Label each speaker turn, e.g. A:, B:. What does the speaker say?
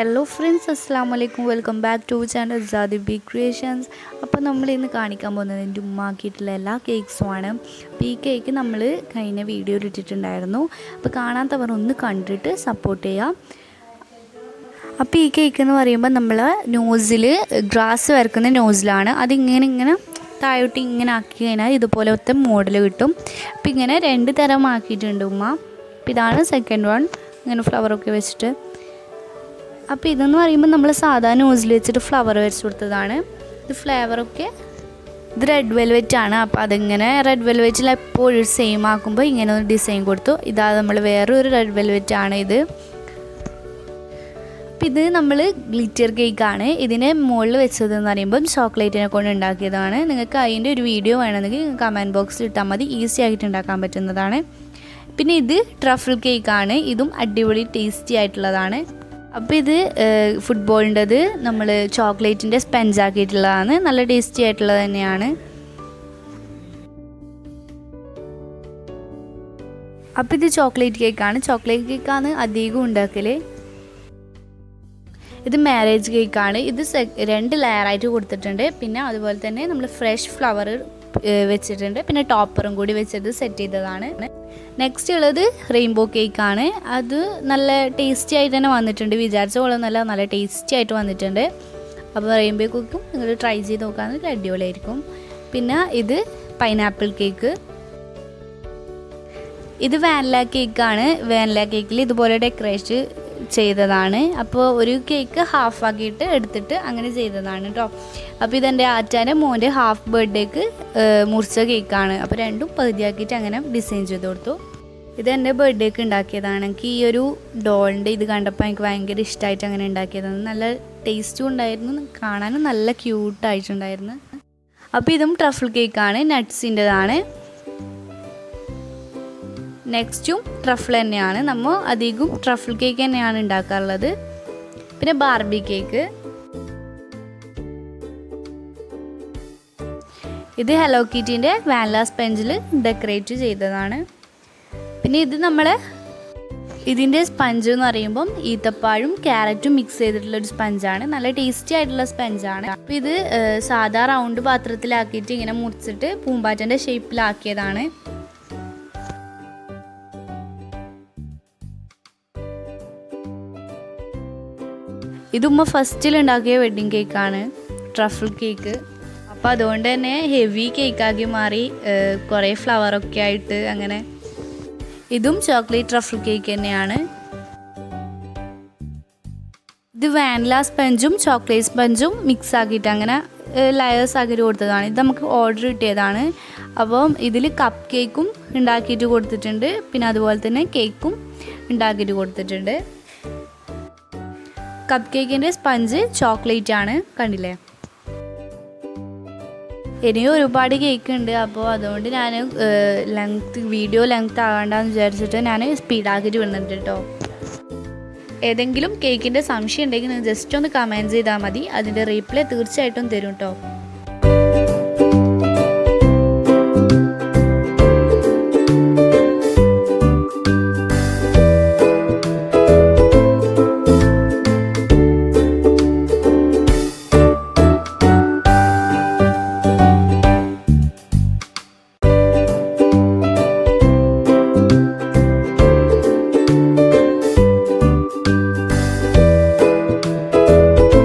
A: Hello friends അസ്സാം വലൈക്കും welcome back to channel Jadi B creations അപ്പോൾ നമ്മൾ ഇന്ന് കാണിക്കാൻ പോകുന്നത് എന്റെ ഉമ്മാക്കിയിട്ടുള്ള എല്ലാ കേക്ക്സുമാണ് അപ്പോൾ ഈ കേക്ക് നമ്മൾ കഴിഞ്ഞ വീഡിയോയിൽ ഇട്ടിട്ടുണ്ടായിരുന്നു. അപ്പോൾ കാണാത്തവർ ഒന്ന് കണ്ടിട്ട് സപ്പോർട്ട് ചെയ്യാം. അപ്പോൾ ഈ കേക്ക് എന്ന് പറയുമ്പോൾ നമ്മൾ നോസിൽ ഗ്രാസ് വരക്കുന്ന നോസിലാണ് അതിങ്ങനെ ഇങ്ങനെ താഴോട്ട് ഇങ്ങനെ ആക്കി കഴിഞ്ഞാൽ ഇതുപോലത്തെ മോഡൽ കിട്ടും. അപ്പോൾ ഇങ്ങനെ രണ്ട് തരം ആക്കിയിട്ടുണ്ട് ഉമ്മ. അപ്പോൾ ഇതാണ് സെക്കൻഡ് വൺ ഇങ്ങനെ ഫ്ലവറൊക്കെ വെച്ചിട്ട്. അപ്പോൾ ഇതെന്ന് പറയുമ്പോൾ നമ്മൾ സാധാരണ നോസിൽ വെച്ചിട്ട് ഫ്ലവർ വരച്ച് കൊടുത്തതാണ്. ഇത് ഫ്ലേവറൊക്കെ ഇത് റെഡ് വെൽവെറ്റ് ആണ്. അപ്പോൾ അതിങ്ങനെ റെഡ് വെൽവെറ്റിൽ എപ്പോഴും സെയിം ആക്കുമ്പോൾ ഇങ്ങനെ ഒരു ഡിസൈൻ കൊടുത്തു. ഇതാ നമ്മൾ വേറൊരു റെഡ് വെൽവെറ്റ് ആണ് ഇത്. അപ്പം ഇത് നമ്മൾ ഗ്ലിറ്റർ കേക്കാണ് ഇതിനെ മുകളിൽ വെച്ചത് എന്ന് പറയുമ്പം ചോക്ലേറ്റിനെ കൊണ്ട് ഉണ്ടാക്കിയതാണ്. നിങ്ങൾക്ക് അതിന്റെ ഒരു വീഡിയോ വേണമെങ്കിൽ കമന്റ് ബോക്സിൽ ഇട്ടാൽ മതി. ഈസി ആയിട്ട് ഉണ്ടാക്കാൻ പറ്റുന്നതാണ്. പിന്നെ ഇത് ട്രഫിൾ ആണ്. ഇതും അടിപൊളി ടേസ്റ്റി ആയിട്ടുള്ളതാണ്. അപ്പോൾ ഇത് ഫുട്ബോളിന്റെത് നമ്മൾ ചോക്ലേറ്റിന്റെ സ്പെഞ്ച് ആക്കിയിട്ടുള്ളതാണ്. നല്ല ടേസ്റ്റി ആയിട്ടുള്ളത് തന്നെയാണ്. അപ്പോൾ ഇത് ചോക്ലേറ്റ് കേക്കാണ് ചോക്ലേറ്റ് കേക്കാണ് അധികം ഉണ്ടാക്കൽ ഇത് മാരേജ് കേക്കാണ് ഇത് രണ്ട് ലെയറായിട്ട് കൊടുത്തിട്ടുണ്ട്. പിന്നെ അതുപോലെ തന്നെ നമ്മൾ ഫ്രഷ് ഫ്ലവർ വെച്ചിട്ടുണ്ട്. പിന്നെ ടോപ്പറും കൂടി വെച്ചത് സെറ്റ് ചെയ്തതാണ്. നെക്സ്റ്റ് ഉള്ളത് റെയിൻബോ കേക്കാണ് അത് നല്ല ടേസ്റ്റി ആയിട്ട് തന്നെ വന്നിട്ടുണ്ട്. വിചാരിച്ച പോലെ നല്ല നല്ല ടേസ്റ്റി ആയിട്ട് വന്നിട്ടുണ്ട്. അപ്പോൾ റെയിൻബോ കേക്കും നിങ്ങൾ ട്രൈ ചെയ്ത് നോക്കാമെങ്കിൽ അടിപൊളിയായിരിക്കും. പിന്നെ ഇത് പൈനാപ്പിൾ കേക്ക് ഇത് വാനില കേക്കാണ് വാനില കേക്കിൽ ഇതുപോലെ ഡെക്കറേറ്റ് ചെയ്തതാണ്. അപ്പോൾ ഒരു കേക്ക് ഹാഫ് ആക്കിയിട്ട് എടുത്തിട്ട് അങ്ങനെ ചെയ്തതാണ് കേട്ടോ അപ്പോൾ ഇതെന്റെ ആറ്റാന്റെ മോന്റെ ഹാഫ് ബർത്ത്ഡേക്ക് മുറിച്ച കേക്കാണ് അപ്പോൾ രണ്ടും പകുതിയാക്കിയിട്ട് അങ്ങനെ ഡിസൈൻ ചെയ്ത് കൊടുത്തു. ഇത് എന്റെ ബർത്ത്ഡേക്ക് ഉണ്ടാക്കിയതാണ്. എനിക്ക് ഈ ഒരു ഡോളിന്റെ ഇത് കണ്ടപ്പോൾ എനിക്ക് ഭയങ്കര ഇഷ്ടമായിട്ട് അങ്ങനെ ഉണ്ടാക്കിയതാണ്. നല്ല ടേസ്റ്റും ഉണ്ടായിരുന്നു. കാണാനും നല്ല ക്യൂട്ടായിട്ടുണ്ടായിരുന്നു അപ്പോൾ ഇതും ട്രഫിൾ കേക്കാണ് നട്ട്സിന്റെതാണ് നെക്സ്റ്റും ട്രഫിൾ തന്നെയാണ്. നമ്മൾ അധികം ട്രഫിൾ കേക്ക് തന്നെയാണ് ഉണ്ടാക്കാറുള്ളത്. പിന്നെ ബാർബി കേക്ക് ഇത് ഹലോ കിറ്റിന്റെ വാനില സ്പെഞ്ചിൽ ഡെക്കറേറ്റ് ചെയ്തതാണ്. പിന്നെ ഇത് നമ്മൾ ഇതിന്റെ സ്പഞ്ച് എന്ന് പറയുമ്പം ഈത്തപ്പാഴും ക്യാരറ്റും മിക്സ് ചെയ്തിട്ടുള്ള ഒരു സ്പഞ്ചാണ് നല്ല ടേസ്റ്റി ആയിട്ടുള്ള സ്പഞ്ചാണ് അപ്പോൾ ഇത് സാധാ റൗണ്ട് പാത്രത്തിലാക്കിയിട്ട് ഇങ്ങനെ മുറിച്ചിട്ട് പൂമ്പാറ്റന്റെ ഷേപ്പിലാക്കിയതാണ് ഇത് ഉമ്മ ഫസ്റ്റിൽ ഉണ്ടാക്കിയ വെഡ്ഡിങ് കേക്കാണ് ട്രഫിൾ കേക്ക് അപ്പോൾ അതുകൊണ്ട് തന്നെ ഹെവി കേക്കാക്കി മാറി കുറേ ഫ്ലവറൊക്കെ ആയിട്ട് അങ്ങനെ. ഇതും ചോക്ലേറ്റ് ട്രഫിൾ കേക്ക് തന്നെയാണ്. ഇത് വാനില സ്പഞ്ചും ചോക്ലേറ്റ് സ്പഞ്ചും മിക്സ് ആക്കിയിട്ട് അങ്ങനെ ലയേഴ്സ് ആക്കിയിട്ട് കൊടുത്തതാണ്. ഇത് നമുക്ക് ഓർഡർ കിട്ടിയതാണ്. അപ്പം ഇതിൽ കപ്പ് കേക്കും ഉണ്ടാക്കിയിട്ട് കൊടുത്തിട്ടുണ്ട്. പിന്നെ അതുപോലെ തന്നെ കേക്കും ഉണ്ടാക്കിയിട്ട് കൊടുത്തിട്ടുണ്ട്. കപ്പ് കേക്കിന്റെ സ്പഞ്ച് ചോക്ലേറ്റ് ആണ് കണ്ടില്ലേ? ഇനിയും ഒരുപാട് കേക്ക് ഉണ്ട്. അപ്പോൾ അതുകൊണ്ട് ഞാൻ ലെങ്ത് വീഡിയോ ലെങ്ത് ആകണ്ടെന്ന് വിചാരിച്ചിട്ട് ഞാൻ സ്പീഡാക്കിയിട്ട് വിടുന്നുണ്ട് കേട്ടോ ഏതെങ്കിലും കേക്കിന്റെ സംശയം ഉണ്ടെങ്കിൽ നിങ്ങൾ ജസ്റ്റ് ഒന്ന് കമന്റ് ചെയ്താൽ മതി. അതിന്റെ റീപ്ലൈ തീർച്ചയായിട്ടും തരും കേട്ടോ